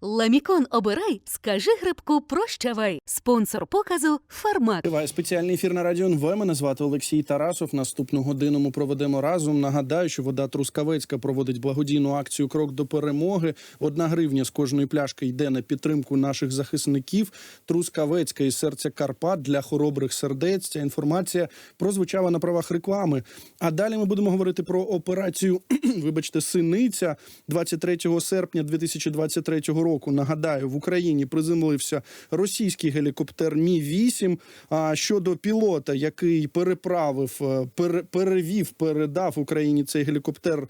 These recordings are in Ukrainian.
Ламікон обирай, скажи грибку прощавай. Спонсор показу Фармак. Триває спеціальний ефір на радіо НВ. Мене звати Олексій Тарасов. Наступну годину ми проведемо разом. Нагадаю, що вода Трускавецька проводить благодійну акцію Крок до перемоги. Одна гривня з кожної пляшки йде на підтримку наших захисників. Трускавецька із серця Карпат для хоробрих сердець. Ця інформація прозвучала на правах реклами. А далі ми будемо говорити про операцію. Вибачте, синиця 23 серпня 2023 року. Нагадаю, в Україні приземлився російський гелікоптер Мі 8 А щодо пілота, який переправив, е, пере- перевів, передав Україні цей гелікоптер,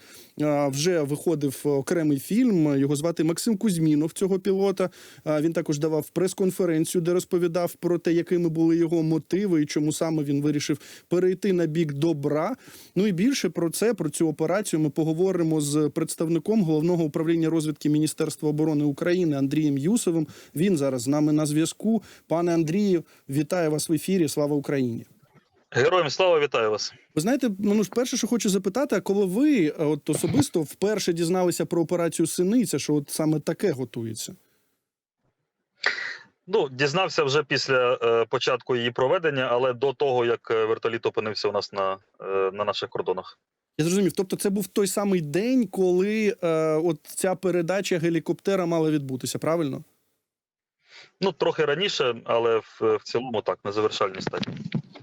вже виходив окремий фільм. Його звати Максим Кузьмінов. Цього пілота. Він також давав прес-конференцію, де розповідав про те, якими були його мотиви і чому саме він вирішив перейти на бік добра. Ну і більше про це, про цю операцію, ми поговоримо з представником головного управління розвідки Міністерства оборони України Андрієм Юсовим. Він зараз з нами на зв'язку. Пане Андрію, вітаю вас в ефірі. Слава Україні! Героям слава вітаю вас. Ви знаєте, ну ж перше, що хочу запитати, а коли ви е, от особисто вперше дізналися про операцію Синиця, що от саме таке готується? Ну дізнався вже після е, початку її проведення, але до того як е, вертоліт опинився у нас на, е, на наших кордонах. Я зрозумів. Тобто, це був той самий день, коли е, от ця передача гелікоптера мала відбутися, правильно? Ну трохи раніше, але в, в цілому так на завершальній стадії.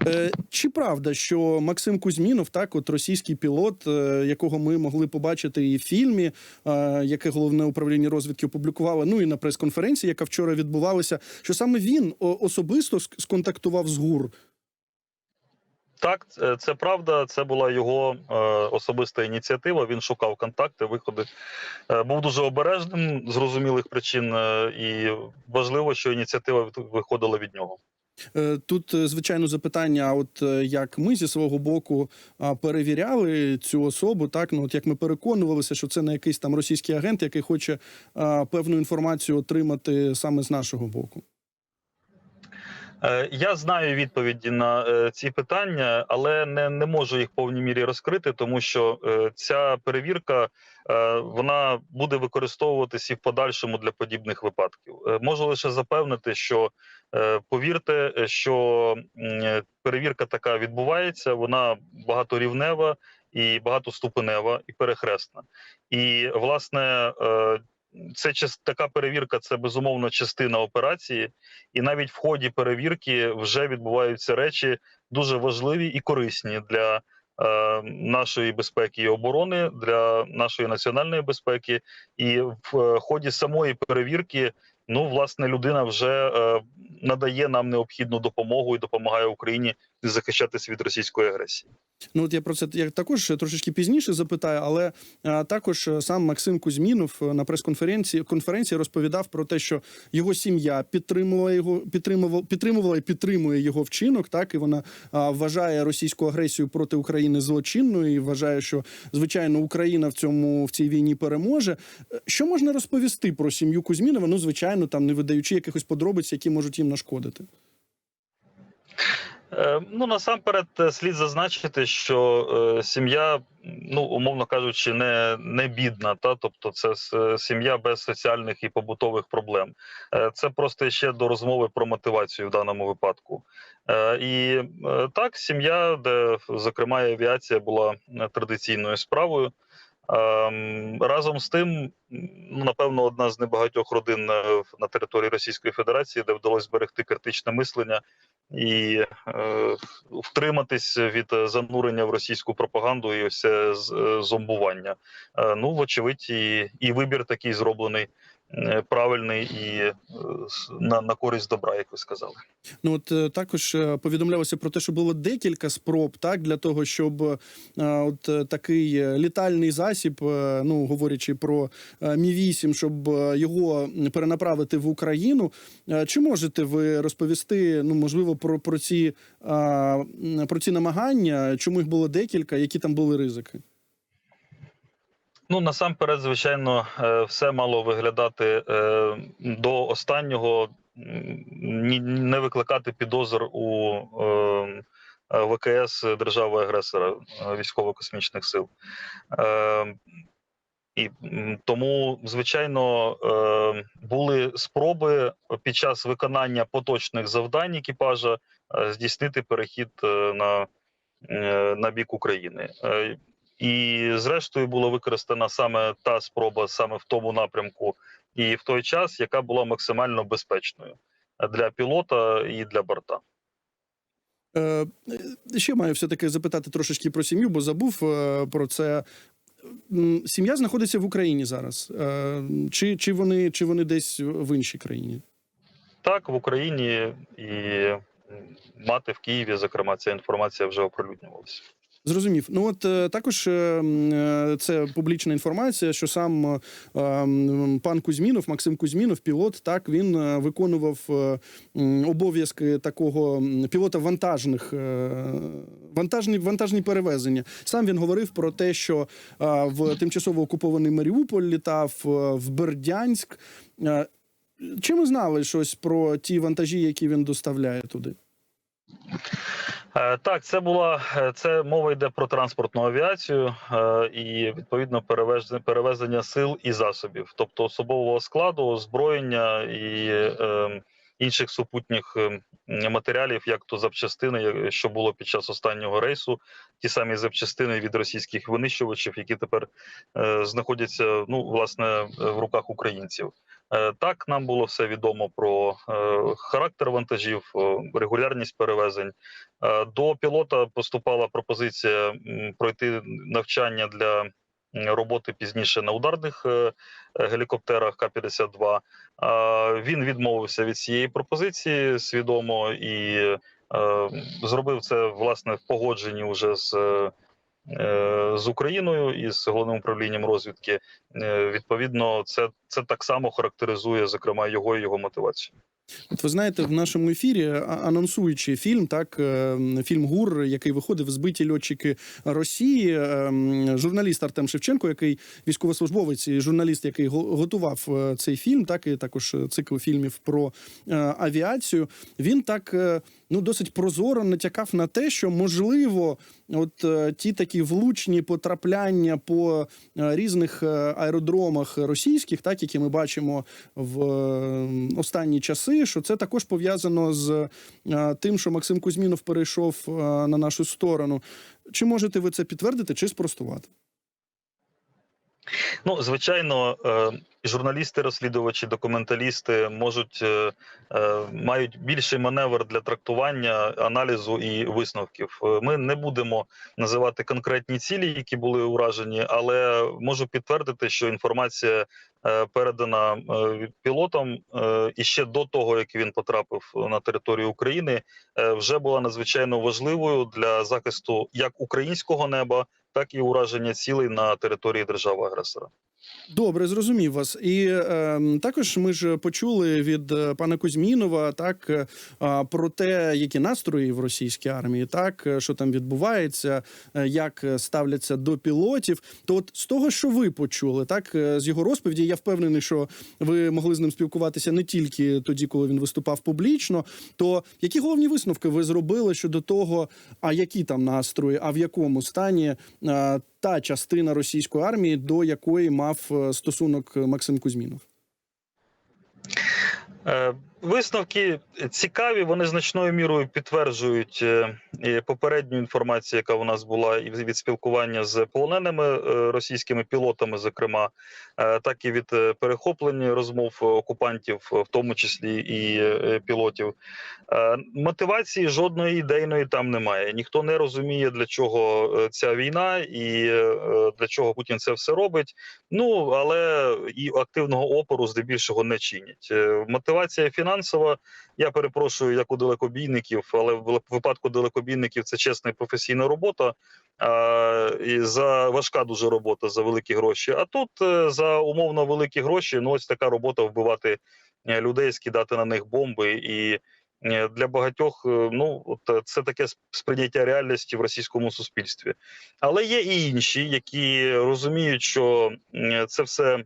Е, чи правда, що Максим Кузьмінов, так, от російський пілот, е, якого ми могли побачити і в фільмі, е, яке головне управління розвідки опублікувало, ну і на прес-конференції, яка вчора відбувалася, що саме він особисто сконтактував з ГУР? Так, це, це правда. Це була його е, особиста ініціатива. Він шукав контакти, виходи. Е, був дуже обережним з зрозумілих причин, е, і важливо, що ініціатива виходила від нього. Е, Тут, е, звичайно, запитання: от е, як ми зі свого боку перевіряли цю особу, так ну от як ми переконувалися, що це не якийсь там російський агент, який хоче певну інформацію отримати саме з нашого боку. Е, Я знаю відповіді на е, ці питання, але не, не можу їх в повній мірі розкрити, тому що е, ця перевірка вона буде використовуватись і в подальшому для подібних випадків. Можу лише запевнити, що повірте, що перевірка така відбувається, вона багаторівнева і багатоступенева і перехресна. І власне. Це така перевірка, це безумовно частина операції, і навіть в ході перевірки вже відбуваються речі дуже важливі і корисні для е, нашої безпеки і оборони, для нашої національної безпеки. І в е, ході самої перевірки, ну власне, людина вже е, надає нам необхідну допомогу і допомагає Україні захищатися від російської агресії. Ну, от я про це я також трошечки пізніше запитаю, але а, також е, сам Максим Кузьмінов е, на прес-конференції конференції розповідав про те, що його сім'я підтримувала його, підтримувала, підтримувала і підтримує його вчинок. Так і вона а, вважає російську агресію проти України злочинною і вважає, що звичайно Україна в цьому в цій війні переможе. Е, Що можна розповісти про сім'ю Кузьмінова? Ну, звичайно, там не видаючи якихось подробиць, які можуть їм нашкодити. Е, Ну насамперед е, слід зазначити, що е, сім'я, ну умовно кажучи, не, не бідна, та тобто це сім'я без соціальних і побутових проблем. Це просто ще до розмови про мотивацію в даному випадку. І так, сім'я, де зокрема авіація була традиційною справою. Разом з тим, ну напевно, одна з небагатьох родин на території Російської Федерації, де вдалося зберегти критичне мислення і е, втриматись від занурення в російську пропаганду і ось це е, зомбування. Е, ну, вочевидь, і, і вибір такий зроблений правильний і е, на, на користь добра, як ви сказали. Ну от е, також е, повідомлялося про те, що було декілька спроб, так для того, щоб е, от е, такий е, літальний засіб, е, ну говорячи про е, Мі 8 щоб е, його перенаправити в Україну. Е, Чи можете ви розповісти? Ну можливо, про, про ці е, про ці намагання, чому їх було декілька, які там були ризики? Ну насамперед, звичайно, е, все мало виглядати е, до останнього, не викликати підозр у е, ВКС держави-агресора військово-космічних сил. І тому, звичайно, були спроби під час виконання поточних завдань екіпажа здійснити перехід на, на бік України. І, зрештою, була використана саме та спроба саме в тому напрямку і в той час, яка була максимально безпечною для пілота і для борта. Е, е, ще маю все-таки запитати трошечки про сім'ю, бо забув е, про це. Сім'я знаходиться в Україні зараз. Е, Чи, чи, вони, чи вони десь в іншій країні? Так, в Україні і мати в Києві, зокрема, ця інформація вже оприлюднювалася. Зрозумів. Ну от е, також е, е, це публічна інформація, що сам пан Кузьмінов, Максим Кузьмінов, пілот, так він виконував обов'язки такого пілота вантажних вантажні, вантажні перевезення. Сам він говорив про те, що в тимчасово окупований Маріуполь літав в Бердянськ. Чи ми знали щось про ті вантажі, які він доставляє туди? Е, Так, це була е, це мова йде про транспортну авіацію е, і відповідно перевезення, перевезення сил і засобів, тобто особового складу, озброєння і е, інших супутніх е, матеріалів, як то запчастини, що було під час останнього рейсу, ті самі запчастини від російських винищувачів, які тепер е, знаходяться ну власне в руках українців. Е, Так, нам було все відомо про е, характер вантажів, е, регулярність перевезень. До пілота поступала пропозиція пройти навчання для роботи пізніше на ударних гелікоптерах К-52. Е, Він відмовився від цієї пропозиції свідомо і зробив це власне в погодженні вже з. Е, З Україною і з головним управлінням розвідки Е, відповідно, це, це так само характеризує зокрема його і його мотивацію. От ви знаєте, в нашому ефірі, анонсуючи фільм, так е, фільм ГУР, який виходив збиті льотчики Росії, журналіст Артем Шевченко, який військовослужбовець і журналіст, який готував цей фільм, так і також цикл фільмів про авіацію. Він так ну досить прозоро натякав на те, що можливо, от е, ті такі влучні потрапляння по е, різних е, аеродромах російських, так які ми бачимо в останні часи, що це також пов'язано з тим, що Максим Кузьмінов перейшов на нашу сторону. Чи можете ви це підтвердити чи спростувати? Ну, звичайно, е, журналісти, розслідувачі, документалісти можуть е, е, мають більший маневр для трактування, аналізу і висновків. Ми не будемо називати конкретні цілі, які були уражені, але можу підтвердити, що інформація передана пілотом і ще до того, як він потрапив на територію України, вже була надзвичайно важливою для захисту як українського неба, так і ураження цілей на території держави-агресора. Добре, зрозумів вас. І е, також ми ж почули від е, пана Кузьмінова так е, про те, які настрої в російській армії, так е, що там відбувається, е, як ставляться до пілотів. То, от з того, що ви почули, так з його розповіді, я впевнений, що ви могли з ним спілкуватися не тільки тоді, коли він виступав публічно. То які головні висновки ви зробили щодо того, а які там настрої, а в якому стані е, та частина російської армії, до якої мав е, стосунок Максим Кузьмінов? Е, Висновки цікаві, вони значною мірою підтверджують е, попередню інформацію, яка у нас була і від спілкування з полоненими е, російськими пілотами, зокрема, е, так і від перехоплення розмов окупантів, в тому числі і пілотів. Мотивації жодної ідейної там немає. Ніхто не розуміє, для чого ця війна і для чого Путін це все робить. Ну але і активного опору здебільшого не чинять. Мотивація фінансова. Я перепрошую, як у далекобійників, але в випадку далекобійників це чесна і професійна робота. І за важка дуже робота за великі гроші. А тут е, за умовно великі гроші. Ну ось така робота вбивати е, людей, скидати на них бомби і. е, Для багатьох ну це таке сприйняття реальності в російському суспільстві, але є і інші, які розуміють, що це все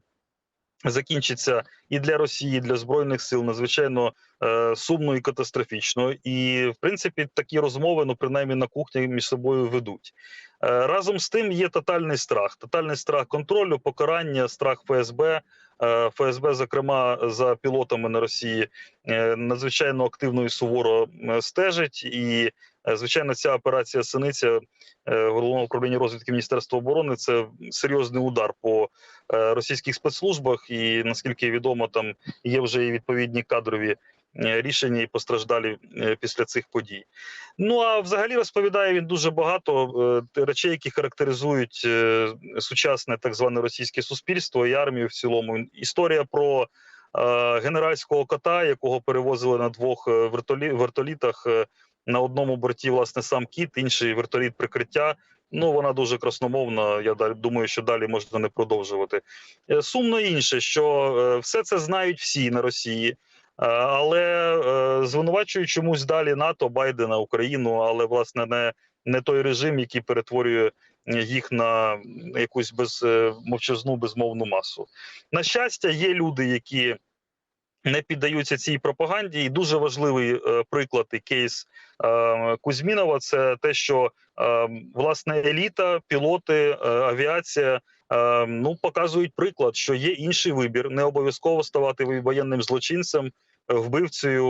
закінчиться і для Росії, і для збройних сил надзвичайно е, сумно і катастрофічно. І в принципі такі розмови, ну принаймні на кухні між собою ведуть. Е, разом з тим є тотальний страх, тотальний страх контролю, покарання, страх ФСБ. Е, ФСБ, зокрема, за пілотами на Росії е, надзвичайно активно і суворо е, стежить. І звичайно, ця операція Синиця е, головного управління розвідки Міністерства оборони це серйозний удар по е, російських спецслужбах. І наскільки відомо, там є вже і відповідні кадрові е, рішення і постраждалі е, після цих подій. Ну а взагалі розповідає він дуже багато е, речей, які характеризують е, сучасне так зване російське суспільство і армію в цілому. Історія про е, генеральського кота, якого перевозили на двох е, вертолітах. На одному борті, власне, сам кіт, інший вертоліт прикриття. Ну, вона дуже красномовна. Я далі думаю, що далі можна не продовжувати. Е, Сумно інше, що е, все це знають всі на Росії. Е, Але звинувачують чомусь далі НАТО, Байдена, Україну, але власне не, не той режим, який перетворює їх на якусь без мовчазну безмовну масу. На щастя, є люди, які не піддаються цій пропаганді, і дуже важливий е, приклад і кейс е, Кузьмінова це те, що е, власне еліта, пілоти, авіація. Ну, показують приклад, що є інший вибір. Не обов'язково ставати воєнним злочинцем, вбивцею,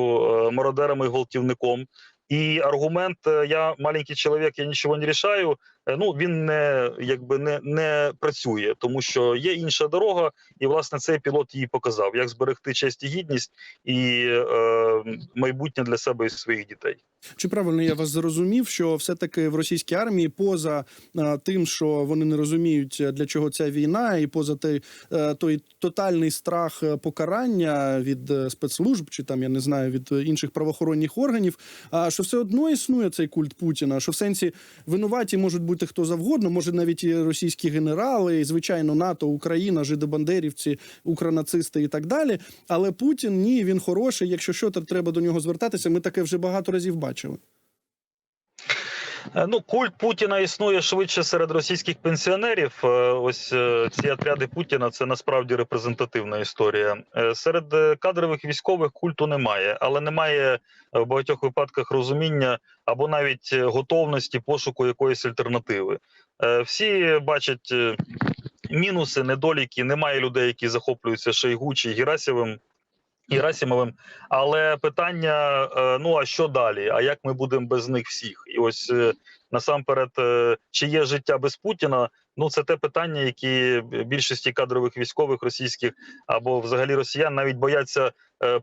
мародером і гвалтівником. І аргумент я маленький чоловік, я нічого не рішаю. Е, Ну він не якби не, не працює, тому що є інша дорога, і власне цей пілот її показав, як зберегти честь і гідність і е, майбутнє для себе і своїх дітей. Чи правильно я вас зрозумів, що все-таки в російській армії, поза е, тим, що вони не розуміють е, для чого ця війна, і поза той, е, той тотальний страх е, покарання від спецслужб, чи там я не знаю від інших правоохоронних органів, а що все одно існує цей культ Путіна, що в сенсі винуваті можуть бути хто завгодно, може навіть і російські генерали, і звичайно НАТО, Україна, жидобандерівці, укранацисти і так далі. Але Путін ні, він хороший. Якщо що, то треба до нього звертатися. Ми таке вже багато разів бачили. Е, Ну, культ Путіна існує швидше серед російських пенсіонерів. Е, Ось е, ці отряди Путіна це насправді репрезентативна історія. Серед кадрових військових культу немає, але немає в багатьох випадках розуміння або навіть готовності пошуку якоїсь альтернативи. Всі бачать мінуси, недоліки. Немає людей, які захоплюються Шойгу чи Герасимовим. Герасимовим, але питання: е, ну а що далі? А як ми будемо без них всіх? І ось е, насамперед, е, чи є життя без Путіна? Ну це те питання, які більшості кадрових військових російських або взагалі росіян навіть бояться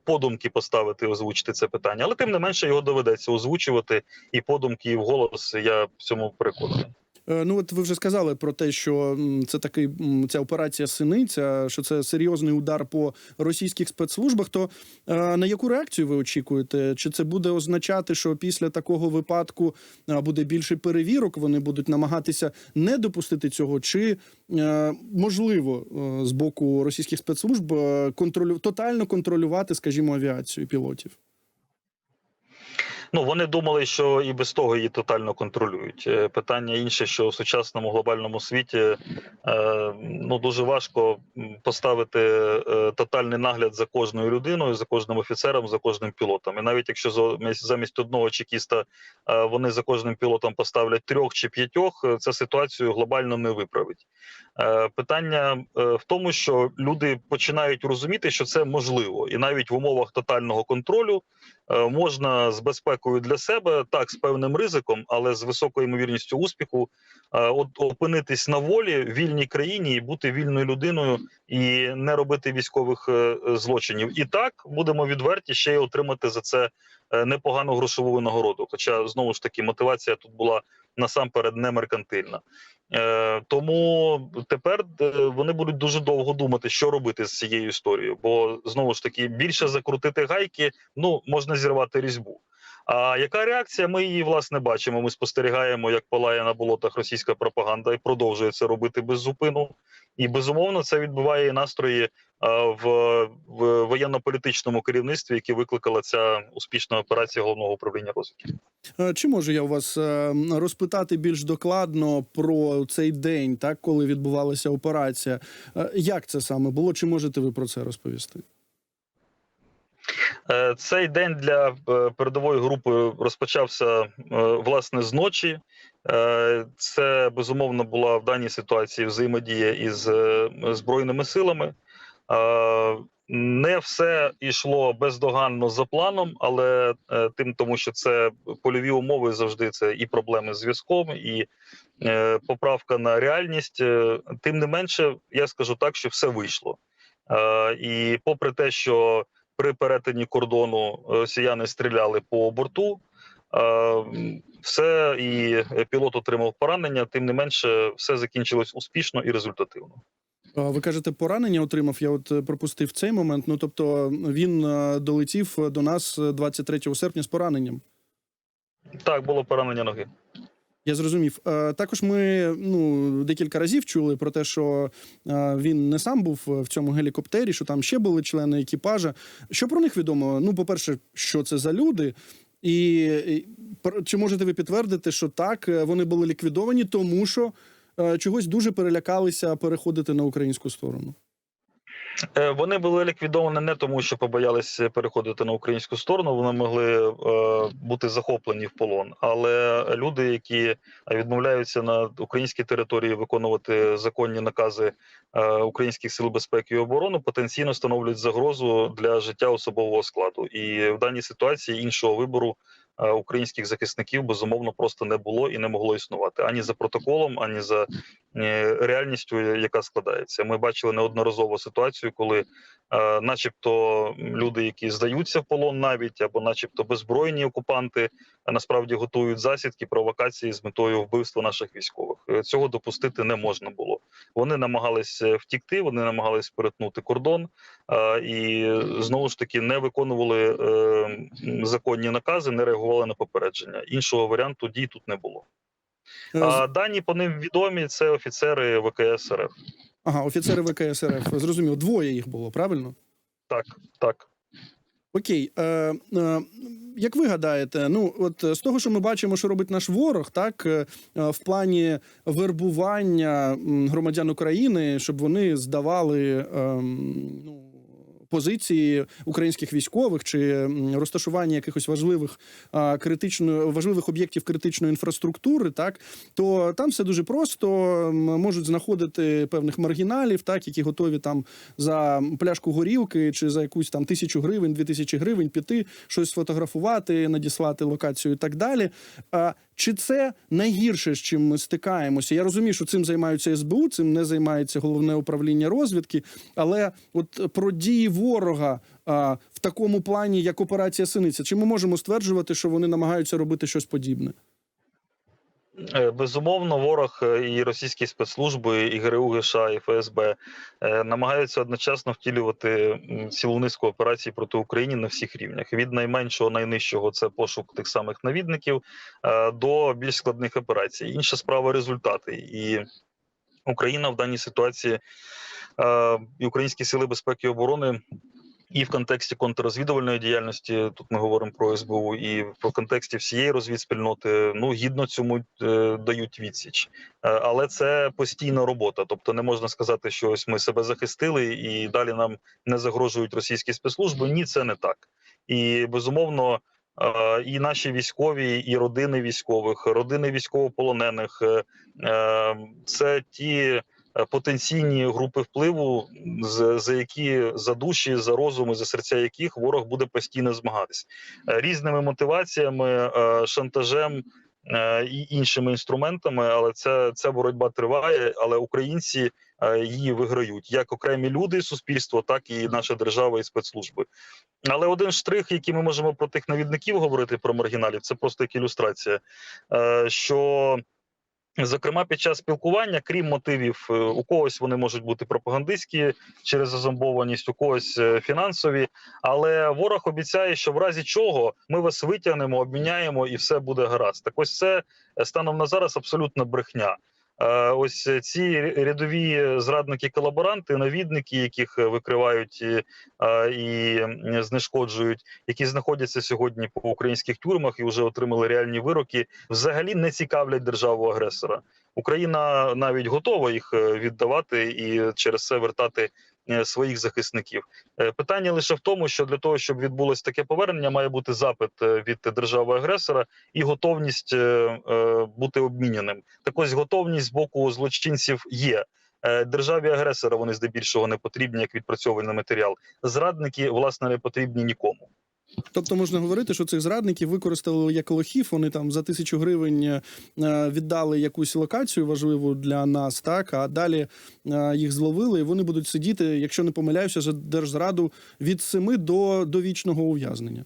подумки поставити, озвучити це питання. Але тим не менше його доведеться озвучувати і подумки, і вголос. Я в цьому переконаний. Е, Ну, от ви вже сказали про те, що це такий ця операція Синиця, що це серйозний удар по російських спецслужбах. То е, на яку реакцію ви очікуєте? Чи це буде означати, що після такого випадку е, буде більше перевірок? Вони будуть намагатися не допустити цього? Чи можливо з боку російських спецслужб контролю тотально контролювати, скажімо, авіацію пілотів? Ну вони думали, що і без того її тотально контролюють. Е, Питання інше, що в сучасному глобальному світі е, ну дуже важко поставити е, тотальний нагляд за кожною людиною, за кожним офіцером, за кожним пілотом. І навіть якщо замість- одного чекіста вони за кожним пілотом поставлять трьох чи п'ятьох, це ситуацію глобально не виправить. Е, Питання е, в тому, що люди починають розуміти, що це можливо, і навіть в умовах тотального контролю е, можна з безпекою для себе, так з певним ризиком, але з високою ймовірністю успіху, от опинитись на волі вільній країні і бути вільною людиною і не робити військових злочинів. І так будемо відверті ще й отримати за це непогану грошову нагороду. Хоча знову ж таки мотивація тут була насамперед не меркантильна. Е, тому тепер е, вони будуть дуже довго думати, що робити з цією історією. Бо знову ж таки більше закрутити гайки, ну можна зірвати різьбу. А яка реакція? Ми її власне бачимо. Ми спостерігаємо, як палає на болотах російська пропаганда і продовжує це робити без зупину. І безумовно це відбуває настрої в, в воєнно-політичному керівництві, яке викликала ця успішна операція головного управління розвідки. Е, Чи можу я у вас е, розпитати більш докладно про цей день, так коли відбувалася операція? Е, Як це саме було? Чи можете ви про це розповісти? Е, Цей день для е, передової групи розпочався е, власне з ночі. Е, Це безумовно була в даній ситуації взаємодія із е, збройними силами. Е, Не все йшло бездоганно за планом, але е, тим, тому що це польові умови завжди це і проблеми з зв'язком, і е, поправка на реальність. Тим не менше, я скажу так, що все вийшло. І попри те, що при перетині кордону росіяни стріляли по борту. Все і пілот отримав поранення. Тим не менше, все закінчилось успішно і результативно. Ви кажете, поранення отримав. Я от е, пропустив цей момент. Ну тобто він е, долетів до нас е, 23 серпня з пораненням. Так, було поранення ноги. Я зрозумів. Е, Також ми ну декілька разів чули про те, що е, він не сам був в цьому гелікоптері, що там ще були члени екіпажа. Що про них відомо? Ну, по-перше, що це за люди, і, чи можете ви підтвердити, що так е, вони були ліквідовані, тому що е, чогось дуже перелякалися переходити на українську сторону? Е, Вони були ліквідовані не тому, що побоялися переходити на українську сторону. Вони могли е, бути захоплені в полон. Але люди, які відмовляються на українській території виконувати законні накази е, українських сил безпеки і оборони, потенційно становлять загрозу для життя особового складу. І в даній ситуації іншого вибору е, українських захисників безумовно просто не було і не могло існувати. Ані за протоколом, ані за е, реальністю, яка складається. Ми бачили неодноразово ситуацію, коли, е, начебто, люди, які здаються в полон, навіть або, начебто, беззбройні окупанти, а насправді готують засідки, провокації з метою вбивства наших військових. Е, Цього допустити не можна було. Вони намагались е, втікти, вони намагались перетнути кордон е, і знову ж таки не виконували е, законні накази, не реагували на попередження. Іншого варіанту дій тут не було. Е, А дані по ним відомі. Це офіцери ВКС РФ. Ага, офіцери ВКС РФ. Зрозуміло, двоє їх було, правильно? Так, так. Окей, е, е, як ви гадаєте, ну от з того, що ми бачимо, що робить наш ворог, так е, е, в плані вербування громадян України, щоб вони здавали ем, ну, позиції українських військових чи розташування якихось важливих критично важливих об'єктів критичної інфраструктури, так то там все дуже просто можуть знаходити певних маргіналів, так які готові там за пляшку горілки чи за якусь там тисячу гривень, дві тисячі гривень піти, щось сфотографувати, надіслати локацію і так далі. Чи це найгірше, з чим ми стикаємося? Я розумію, що цим займаються СБУ, цим не займається головне управління розвідки. Але от про дії ворога а, в такому плані, як операція Синиця, чи ми можемо стверджувати, що вони намагаються робити щось подібне? Е, Безумовно, ворог е, і російські спецслужби, і ГРУ, США, і ФСБ е, намагаються одночасно втілювати цілу низку операцій проти України на всіх рівнях. Від найменшого, найнижчого це пошук тих самих навідників до більш складних операцій. Інша справа результати. І Україна в даній ситуації і українські сили безпеки і оборони. І в контексті контррозвідувальної діяльності тут ми говоримо про СБУ, і в контексті всієї розвідспільноти ну гідно цьому е, дають відсіч, Е, але це постійна робота. Тобто не можна сказати, що ось ми себе захистили, і далі нам не загрожують російські спецслужби. Ні, це не так. І безумовно, е, і наші військові, і родини військових, родини військовополонених це ті потенційні групи впливу, за які за душі, за розуми, за серця яких ворог буде постійно змагатись Е, різними мотиваціями, е, шантажем. е, І іншими інструментами, але ця, ця боротьба триває. Але українці е, її виграють як окремі люди, суспільство, так і наша держава і спецслужби. Але один штрих, який ми можемо про тих навідників говорити про маргіналів, це просто як ілюстрація. е, Що Зокрема, під час спілкування, крім мотивів, е, у когось вони можуть бути пропагандистські через зазомбованість, у когось е, фінансові. Але ворог обіцяє, що в разі чого ми вас витягнемо, обміняємо і все буде гаразд. Так ось це е, станом на зараз абсолютна брехня. Е, Ось ці рядові зрадники-колаборанти, навідники, яких викривають і, е, знешкоджують, які знаходяться сьогодні по українських тюрмах і вже отримали реальні вироки, взагалі не цікавлять державу агресора. Україна навіть готова їх е, віддавати і через це вертати е, своїх захисників. Е, Питання лише в тому, що для того, щоб відбулось таке повернення, має бути запит е, від держави-агресора і готовність е, е, бути обміняним. Так ось готовність з боку злочинців є. Е, Державі агресора вони здебільшого не потрібні як відпрацьований матеріал. Зрадники власне не потрібні нікому. Тобто можна говорити, що цих зрадників використали як лохів. Вони там за тисячу гривень е, віддали якусь локацію важливу для нас, так а далі е, їх зловили, і вони будуть сидіти, якщо не помиляюся, за держзраду від 7 до довічного ув'язнення.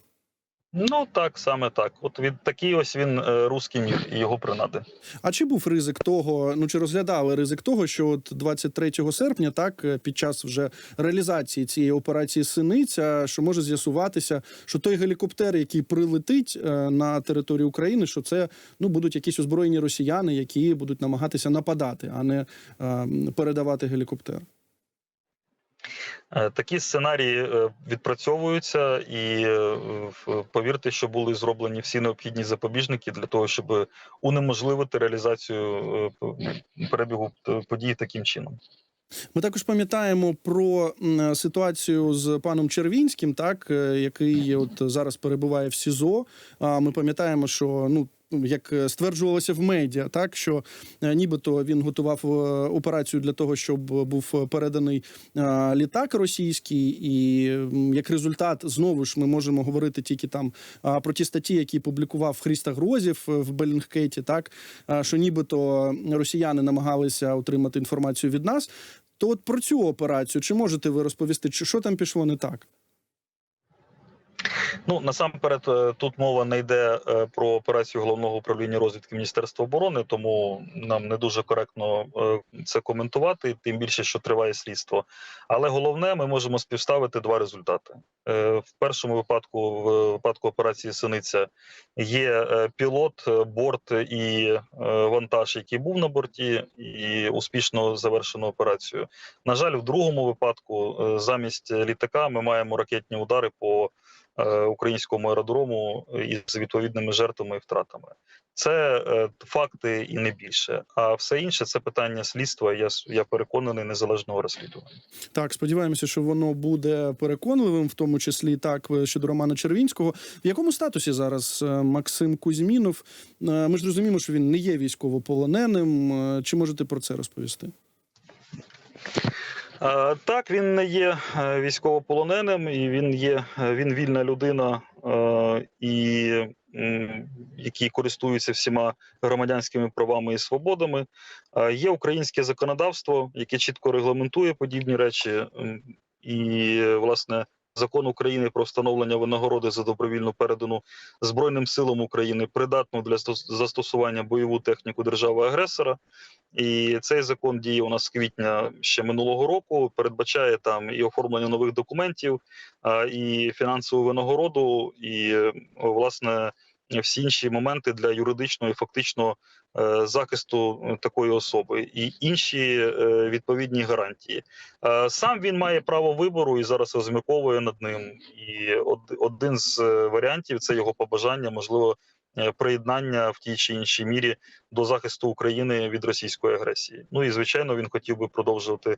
Ну так саме так. От від такий ось він е, руський мір і його принади. А чи був ризик того? Ну чи розглядали ризик того, що от 23 серпня, так е, під час вже реалізації цієї операції Синиця, що може з'ясуватися, що той гелікоптер, який прилетить е, на територію України, що це ну будуть якісь озброєні росіяни, які будуть намагатися нападати, а не е, передавати гелікоптер. Е, Такі сценарії е, відпрацьовуються, і е, повірте, що були зроблені всі необхідні запобіжники для того, щоб унеможливити реалізацію перебігу подій таким чином. Ми також пам'ятаємо про ситуацію з паном Червінським, так який от зараз перебуває в СІЗО. А ми пам'ятаємо, що ну. Як е, стверджувалося в медіа, так що е, нібито він готував е, операцію для того, щоб був переданий літак російський, і як результат, знову ж ми можемо говорити тільки там про ті статті, які публікував Хріста Грозів в Белінгкеті, так що нібито росіяни намагалися отримати інформацію від нас. То от про цю операцію чи можете ви розповісти, що там пішло не так? Ну насамперед, е, тут мова не йде е, про операцію головного управління розвідки Міністерства оборони, тому нам не дуже коректно е, це коментувати, тим більше, що триває слідство. Але головне, ми можемо співставити два результати. В першому випадку, в випадку операції Синиця, є пілот, борт і вантаж, який був на борті, і успішно завершено операцію. На жаль, в другому випадку, замість літака, ми маємо ракетні удари по українському аеродрому із відповідними жертвами і втратами. Це е, факти і не більше. А все інше це питання слідства. Я я переконаний незалежного розслідування. Так, сподіваємося, що воно буде переконливим, в тому числі так е, щодо Романа Червінського. В якому статусі зараз е, Максим Кузьмінов? Е, Ми ж розуміємо, що він не є військовополоненим. Е, Чи можете про це розповісти? Е, Так, він не є е, військовополоненим, і він є е, він вільна людина, і який користується всіма громадянськими правами і свободами. Є українське законодавство, яке чітко регламентує подібні речі, і власне. Закон України про встановлення винагороди за добровільну передану Збройним силам України придатну для стос- застосування бойову техніку держави-агресора. І цей закон діє у нас з квітня ще минулого року. Передбачає там і оформлення нових документів, і фінансову винагороду, і е, власне всі інші моменти для юридичного і фактичного е, захисту е, такої особи, і інші е, відповідні гарантії. Сам він має право вибору і зараз розмірковує над ним. І один з варіантів це його побажання, можливо, приєднання в тій чи іншій мірі до захисту України від російської агресії. Ну і звичайно, він хотів би продовжувати,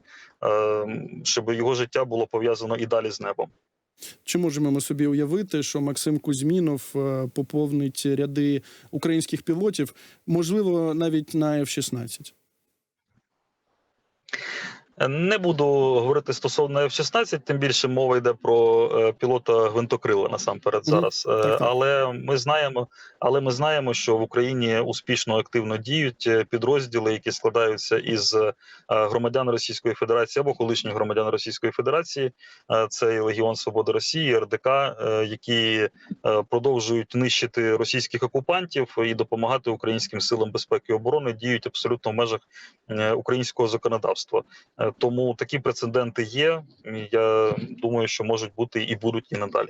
щоб його життя було пов'язано і далі з небом. Чи можемо ми собі уявити, що Максим Кузьмінов е, поповнить ряди українських пілотів, можливо, навіть на F-16? Не буду говорити стосовно F-16, тим більше мова йде про е, пілота гвинтокрила насамперед зараз. Так, так. Але ми знаємо, але ми знаємо, що в Україні успішно активно діють е, підрозділи, які складаються із громадян Російської Федерації або колишніх громадян Російської Федерації. Це і Легіон Свободи Росії, РДК, які продовжують нищити російських окупантів і допомагати українським силам безпеки і оборони діють абсолютно в межах українського законодавства. Тому такі прецеденти є. Я думаю, що можуть бути і будуть і надалі.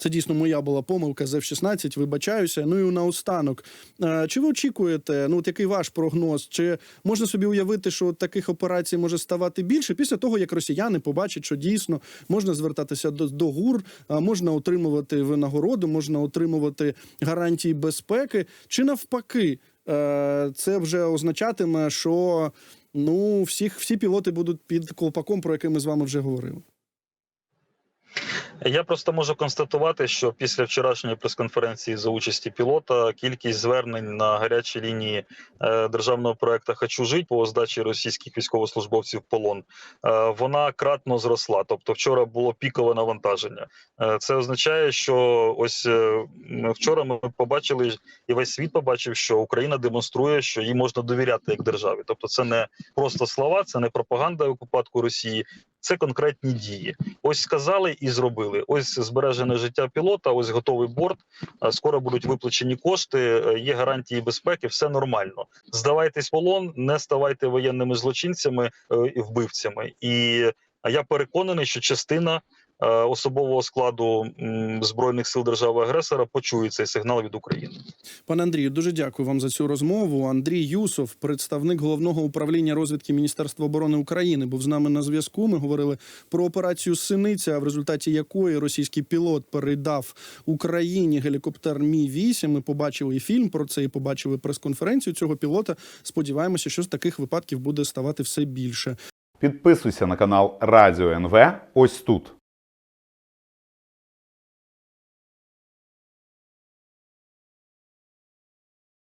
Це дійсно моя була помилка з F-16, вибачаюся. Ну і наостанок. Е, Чи ви очікуєте, ну от який ваш прогноз? Чи можна собі уявити, що таких операцій може ставати більше після того, як росіяни побачать, що дійсно можна звертатися до, до ГУР, можна отримувати винагороду, можна отримувати гарантії безпеки, чи навпаки, е, це вже означатиме, що ну всіх всі пілоти будуть під колпаком, про який ми з вами вже говорили. Я просто можу констатувати, що після вчорашньої прес-конференції за участі пілота кількість звернень на гарячі лінії е, державного проекту Хочу жити по здачі російських військовослужбовців в полон. е, вона кратно зросла. Тобто, вчора було пікове навантаження. Е, це означає, що ось вчора ми побачили, і весь світ побачив, що Україна демонструє, що їй можна довіряти як державі. Тобто, це не просто слова, це не пропаганда окупатку Росії, це конкретні дії. Ось сказали і зробили. Ось збережене життя пілота, ось готовий борт. Скоро будуть виплачені кошти, е, є гарантії безпеки, все нормально. Здавайтесь полон, не ставайте воєнними злочинцями е, і вбивцями. І я переконаний, що частина особового складу збройних сил держави-агресора почує цей сигнал від України. Пане Андрію, дуже дякую вам за цю розмову. Андрій Юсов, представник головного управління розвідки Міністерства оборони України, був з нами на зв'язку. Ми говорили про операцію Синиця, в результаті якої російський пілот передав Україні гелікоптер Мі 8 Ми побачили і фільм про це, і побачили прес-конференцію цього пілота. Сподіваємося, що з таких випадків буде ставати все більше. Підписуйся на канал Радіо НВ ось тут.